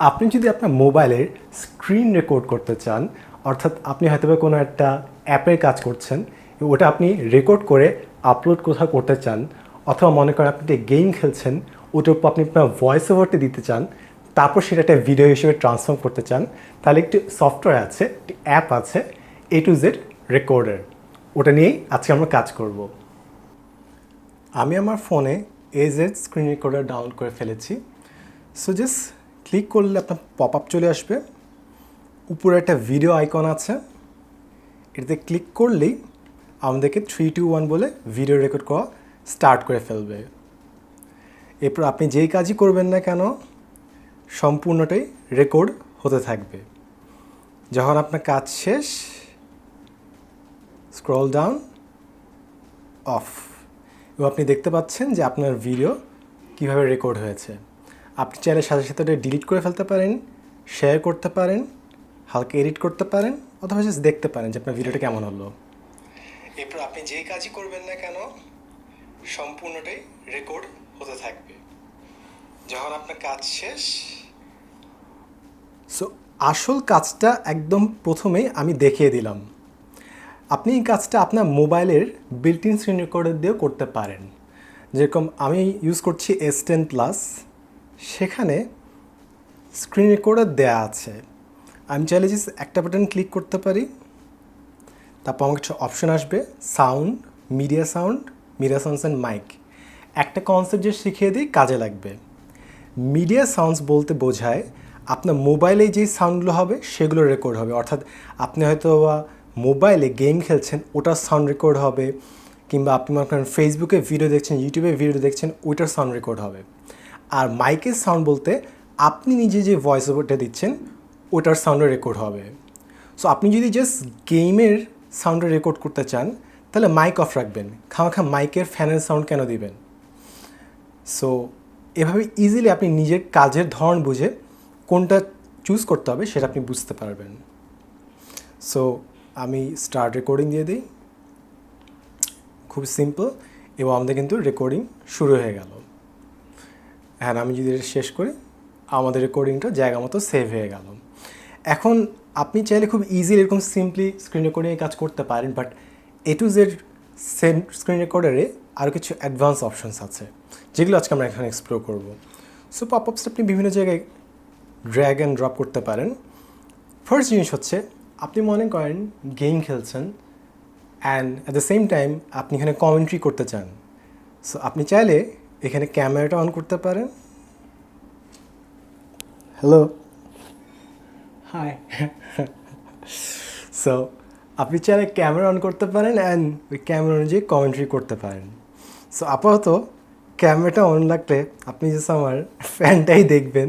আপনি যদি আপনার মোবাইলের স্ক্রিন রেকর্ড করতে চান, অর্থাৎ আপনি হয়তো কোনো একটা অ্যাপের কাজ করছেন, ওটা আপনি রেকর্ড করে আপলোড কোথাও করতে চান, অথবা মনে করেন আপনি একটা গেম খেলছেন, ওটার উপর আপনি আপনার ভয়েস ওভারটি দিতে চান, তারপর সেটা একটা ভিডিও হিসেবে ট্রান্সফর্ম করতে চান, তাহলে একটি সফটওয়্যার আছে, একটি অ্যাপ আছে এ টু জেড রেকর্ডার ওটা নিয়েই আজকে আমরা কাজ করব। আমি আমার ফোনে এজেড স্ক্রিন রেকর্ডার ডাউনলোড করে ফেলেছি। সো জাস্ট ক্লিক করলে আপনার পপ আপ চলে আসবে। উপরে একটা ভিডিও আইকন আছে। এটাতে ক্লিক করলেই আমাদেরকে থ্রি টু ওয়ান বলে ভিডিও রেকর্ড করা স্টার্ট করে ফেলবে। এরপর আপনি যেই কাজই করবেন না কেন, সম্পূর্ণটাই রেকর্ড হতে থাকবে। যখন আপনার কাজ শেষ স্ক্রল ডাউন অফ এবং আপনি দেখতে পাচ্ছেন যে আপনার ভিডিও কীভাবে রেকর্ড হয়েছে। আপনি চাইলে সাথে সাথে ওটা ডিলিট করে ফেলতে পারেন শেয়ার করতে পারেন, হালকা এডিট করতে পারেন, অথবা জাস্ট দেখতে পারেন যে আপনার ভিডিওটা কেমন হলো। এরপর আপনি যেই কাজই করবেন না কেন, সম্পূর্ণটাই রেকর্ড হতে থাকবে। যখন আপনার কাজ শেষ সো আসল কাজটা একদম প্রথমেই আমি দেখিয়ে দিলাম। আপনি এই কাজটা আপনার মোবাইলের বিল্ট ইন স্ক্রিন রেকর্ডার দিয়েও করতে পারেন। যেরকম আমি ইউজ করছি এস টেন প্লাস সেখানে স্ক্রিন রেকর্ডার দেয়া আছে। আমি চাইলে যে একটা বাটন ক্লিক করতে পারি। তারপর আমার কিছু অপশন আসবে sound media sound media sounds and mic একটা কনসেপ্ট যে শিখিয়ে দিই, কাজে লাগবে। মিডিয়া সাউন্ডস বলতে বোঝায় আপনার মোবাইলে যেই সাউন্ডগুলো হবে, সেগুলো রেকর্ড হবে। অর্থাৎ আপনি হয়তো বা মোবাইলে গেম খেলছেন, ওটার সাউন্ড রেকর্ড হবে। কিংবা আপনি করেন ফেসবুকে ভিডিও দেখছেন ইউটিউবে ভিডিও দেখছেন, ওইটার সাউন্ড রেকর্ড হবে। আর মাইকের সাউন্ড বলতে আপনি নিজে যে ভয়েস ওভারটা দিচ্ছেন, ওটার সাউন্ডে রেকর্ড হবে। সো আপনি যদি জাস্ট গেমের সাউন্ডে রেকর্ড করতে চান, তাহলে মাইক অফ রাখবেন। খামাখা মাইকের ফ্যানের সাউন্ড কেন দিবেন? সো এভাবে ইজিলি আপনি নিজের কাজের ধরন বুঝে কোনটা চুজ করতে হবে সেটা আপনি বুঝতে পারবেন। সো আমি স্টার্ট রেকর্ডিং দিয়ে দিই। খুব সিম্পল এবং আমাদের কিন্তু রেকর্ডিং শুরু হয়ে গেল। হ্যাঁ আমি যদি শেষ করি, আমাদের রেকর্ডিংটা জায়গা মতো সেভ হয়ে গেল। এখন আপনি চাইলে খুব ইজি এরকম সিম্পলি স্ক্রিন রেকর্ডিংয়ে কাজ করতে পারেন but A to Z same screen রেকর্ডারে আরও কিছু অ্যাডভান্স অপশনস আছে, যেগুলো আজকে আমরা এখানে এক্সপ্লোর করব। সো পপ আপস আপনি বিভিন্ন জায়গায় ড্র্যাগ অ্যান্ড ড্রপ করতে পারেন। ফার্স্ট জিনিস হচ্ছে, আপনি মনে করেন গেম খেলছেন and at the same time আপনি এখানে কমেন্ট্রি করতে চান। সো আপনি চাইলে এখানে ক্যামেরাটা অন করতে পারেন। হ্যালো হাই সো আপনি চাইলে ক্যামেরা অন করতে পারেন অ্যান্ড ওই ক্যামেরা অনুযায়ী কমেন্ট্রি করতে পারেন। সো আপাতত ক্যামেরাটা অন রাখলে আপনি জাস্ট আমার ফ্যানটাই দেখবেন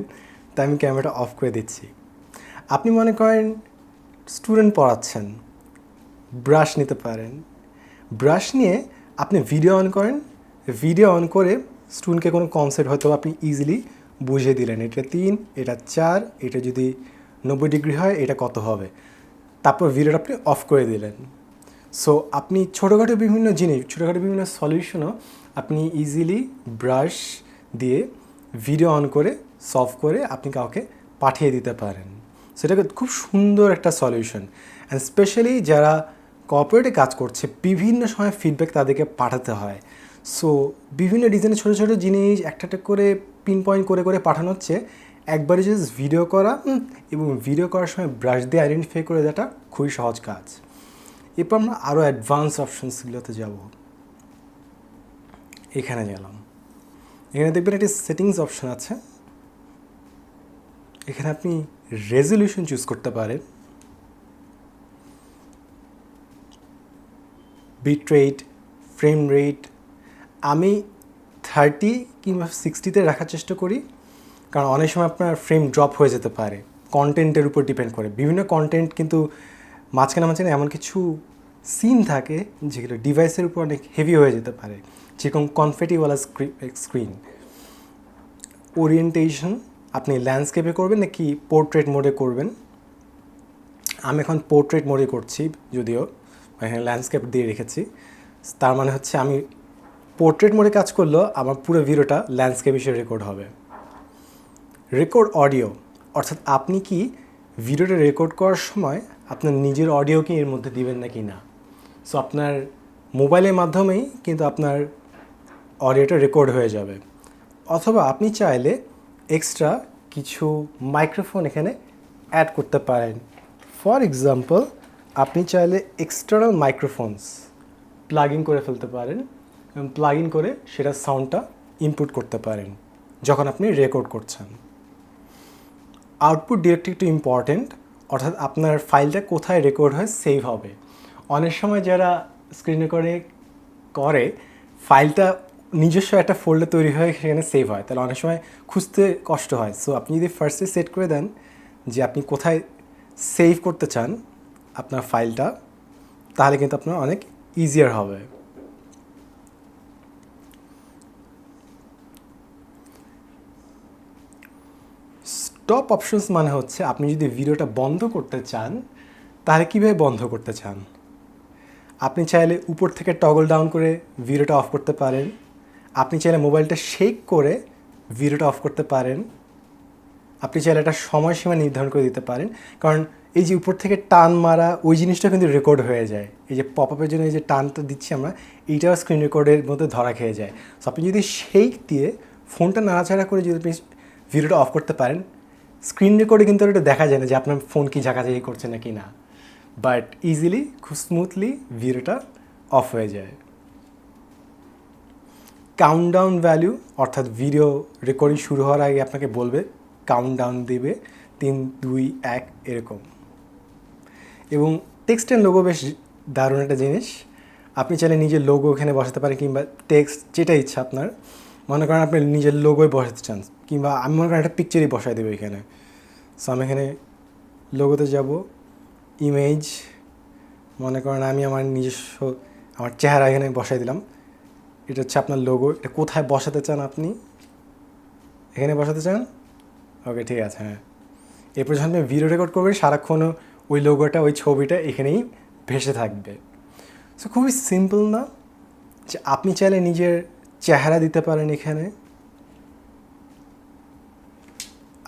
তাই আমি ক্যামেরাটা অফ করে দিচ্ছি। আপনি মনে করেন স্টুডেন্ট পড়াচ্ছেন ব্রাশ নিতে পারেন। ব্রাশ নিয়ে আপনি ভিডিও অন করেন ভিডিও অন করে স্টুডেন্টকে কোনো কনসেপ্ট হয়তো আপনি ইজিলি বুঝিয়ে দিলেন। এটা তিন, এটা চার, এটা যদি নব্বই ডিগ্রি হয়, এটা কত হবে? তারপর ভিডিওটা আপনি অফ করে দিলেন। সো আপনি ছোটোখাটো বিভিন্ন জিনিস, ছোটোখাটো বিভিন্ন সলিউশনও আপনি ইজিলি ব্রাশ দিয়ে ভিডিও অন করে সলভ করে আপনি কাউকে পাঠিয়ে দিতে পারেন। সেটাকে খুব সুন্দর একটা সলিউশন অ্যান্ড স্পেশালি যারা কর্পোরেটে কাজ করছে, বিভিন্ন সময় ফিডব্যাক তাদেরকে পাঠাতে হয়। সো বিভিন্ন ডিজাইনের ছোটো ছোটো জিনিস একটা একটা করে পিন পয়েন্ট করে করে পাঠানো হচ্ছে। একবারে জাস্ট ভিডিও করা এবং ভিডিও করার সময় ব্রাশ দিয়ে আইডেন্টিফাই করে দেওয়াটা খুবই সহজ কাজ। এরপর আমরা আরও অ্যাডভান্স অপশানসগুলোতে যাব। এখানে গেলাম। এখানে দেখবেন একটি সেটিংস অপশন আছে। এখানে আপনি রেজলিউশন চুজ করতে পারেন। বিট রেট ফ্রেম রেট আমি থার্টি কিংবা সিক্সটিতে রাখার চেষ্টা করি, কারণ অনেক সময় আপনার ফ্রেম ড্রপ হয়ে যেতে পারে। কন্টেন্টের উপর ডিপেন্ড করে। বিভিন্ন কন্টেন্ট কিন্তু মাঝখানে মাঝখানে এমন কিছু সিন থাকে, যেগুলো ডিভাইসের উপর অনেক হেভি হয়ে যেতে পারে। যেরকম কনফেটিওয়ালা স্ক্রিন ওরিয়েন্টেশন আপনি ল্যান্ডস্কেপে করবেন নাকি পোর্ট্রেট মোডে করবেন? আমি এখন পোর্ট্রেট মোডে করছি, যদিও এখানে ল্যান্ডস্কেপ দিয়ে রেখেছি। তার মানে হচ্ছে আমি পোর্ট্রেট মোডে কাজ করলেও আমার পুরো ভিডিওটা ল্যান্ডস্কেপ হিসেবে রেকর্ড হবে। রেকর্ড অডিও অর্থাৎ আপনি কি ভিডিওটা রেকর্ড করার সময় আপনার নিজের অডিও কি এর মধ্যে দিবেন নাকি না? সো আপনার মোবাইলের মাধ্যমেই কিন্তু আপনার অডিওটা রেকর্ড হয়ে যাবে। অথবা আপনি চাইলে এক্সট্রা কিছু মাইক্রোফোন এখানে অ্যাড করতে পারেন। ফর এক্সাম্পল আপনি চাইলে এক্সটার্নাল মাইক্রোফোনস প্লাগ করে ফেলতে পারেন। প্লাগ ইন করে সেটা সাউন্ডটা ইনপুট করতে পারেন, যখন আপনি রেকর্ড করছেন। আউটপুট ডিরেক্ট একটু ইম্পর্টেন্ট অর্থাৎ আপনার ফাইলটা কোথায় রেকর্ড হয় সেভ হবে। অনেক সময় যারা স্ক্রিন রেকর্ডে করে ফাইলটা নিজস্ব একটা ফোল্ডার তৈরি হয়, সেখানে সেভ হয়। তাহলে অনেক সময় খুঁজতে কষ্ট হয়। সো আপনি যদি ফার্স্টে সেট করে দেন যে আপনি কোথায় সেভ করতে চান আপনার ফাইলটা তাহলে কিন্তু আপনার অনেক ইজিয়ার হবে। স্টপ অপশনস মানে হচ্ছে আপনি যদি ভিডিওটা বন্ধ করতে চান, তাহলে কীভাবে বন্ধ করতে চান? আপনি চাইলে উপর থেকে টগল ডাউন করে ভিডিওটা অফ করতে পারেন। আপনি চাইলে মোবাইলটা শেক করে ভিডিওটা অফ করতে পারেন। আপনি চাইলে একটা সময়সীমা নির্ধারণ করে দিতে পারেন। কারণ এই যে উপর থেকে টান মারা, ওই জিনিসটা কিন্তু রেকর্ড হয়ে যায়। এই যে পপ আপের জন্য এই যে টানটা দিচ্ছি আমরা, এইটাও স্ক্রিন রেকর্ডের মধ্যে ধরা খেয়ে যায়। সো আপনি যদি শেক দিয়ে ফোনটা নাড়াচাড়া করে যদি আপনি ভিডিওটা অফ করতে পারেন স্ক্রিন রেকর্ডে কিন্তু এটা দেখা যায় না যে আপনার ফোন কি ঝাঁকাঝাঁকি করছে নাকি না। বাট ইজিলি খুব স্মুথলি ভিডিওটা অফ হয়ে যায়। কাউন্টডাউন ভ্যালু অর্থাৎ ভিডিও রেকর্ডিং শুরু হওয়ার আগে আপনাকে বলবে কাউন্টডাউন দেবে, তিন, দুই, এক, এরকম। এবং টেক্সট অ্যান্ড লোগো বেশ দারুণ একটা জিনিস। আপনি চাইলে নিজের লোগো এখানে বসাতে পারেন কিংবা টেক্সট যেটা ইচ্ছা আপনার। মনে করেন আপনি নিজের লোগোয় বসাতে চান। কিংবা আমি মনে করেন একটা পিকচারই বসাই দেবো এখানে সো আমি এখানে লোগোতে যাব ইমেজ মনে করেন আমি আমার নিজস্ব, আমার চেহারা এখানে বসাই দিলাম। এটা হচ্ছে আপনার লোগো এটা কোথায় বসাতে চান আপনি? এখানে বসাতে চান? ওকে ঠিক আছে হ্যাঁ। এরপর যখন আপনি ভিডিও রেকর্ড করবেন সারাক্ষণ ওই লোগোটা ওই ছবিটা এখানেই ভেসে থাকবে। সো খুবই সিম্পল না? যে আপনি চাইলে নিজের চেহারা দিতে পারেন এখানে।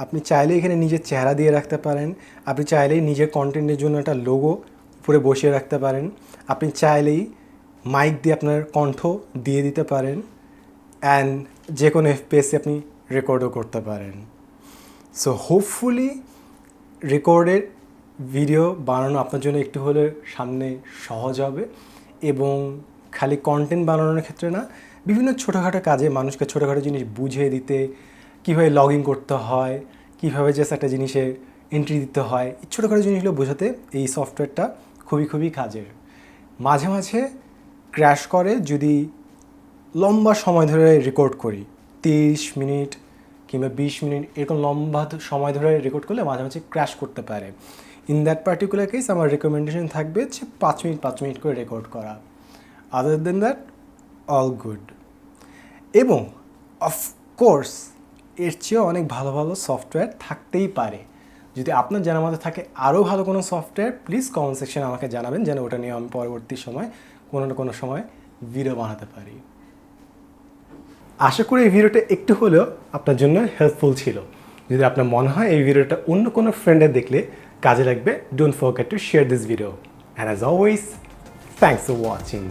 আপনি চাইলে এখানে নিজের চেহারা দিয়ে রাখতে পারেন, আপনি চাইলেই নিজের কন্টেন্টের জন্য একটা লোগো উপরে বসিয়ে রাখতে পারেন, আপনি চাইলেই মাইক দিয়ে আপনার কণ্ঠ দিয়ে দিতে পারেন অ্যান্ড যে কোনো এফপিএসে আপনি রেকর্ডও করতে পারেন। সো হোপফুলি রেকর্ডের ভিডিও বানানো আপনার জন্য একটু হলে সামনে সহজ হবে এবং খালি কন্টেন্ট বানানোর ক্ষেত্রে না, বিভিন্ন ছোটোখাটো কাজে মানুষকে ছোটোখাটো জিনিস বুঝিয়ে দিতে কীভাবে লগ ইন করতে হয়, কীভাবে জাস্ট একটা জিনিসে এন্ট্রি দিতে হয়, এই ছোটোখাটো জিনিসগুলো বোঝাতে এই সফটওয়্যারটা খুবই খুবই কাজের। মাঝে মাঝে ক্র্যাশ করে যদি লম্বা সময় ধরে রেকর্ড করি, তিরিশ মিনিট কিংবা বিশ মিনিট এরকম লম্বা সময় ধরে রেকর্ড করলে মাঝে মাঝে ক্র্যাশ করতে পারে। ইন দ্যাট পার্টিকুলার কেস আমার রেকমেন্ডেশন থাকবে যে পাঁচ মিনিট পাঁচ মিনিট করে রেকর্ড করা। Other then that all good এবং অফকোর্স এর চেয়েও অনেক ভালো ভালো সফটওয়্যার থাকতেই পারে। যদি আপনার জানার মধ্যে থাকে আরও ভালো কোনো সফটওয়্যার প্লিজ কমেন্ট সেকশনে আমাকে জানাবেন, যেন ওটা নিয়ে আমি পরবর্তী সময় কোনো না কোনো সময় ভিডিও বানাতে পারি। আশা করি এই ভিডিওটা একটু হলেও আপনার জন্য হেল্পফুল ছিল। যদি আপনার মনে হয় এই ভিডিওটা অন্য কোনো ফ্রেন্ডের দেখলে কাজে লাগবে don't forget to share this video and as always thanks for watching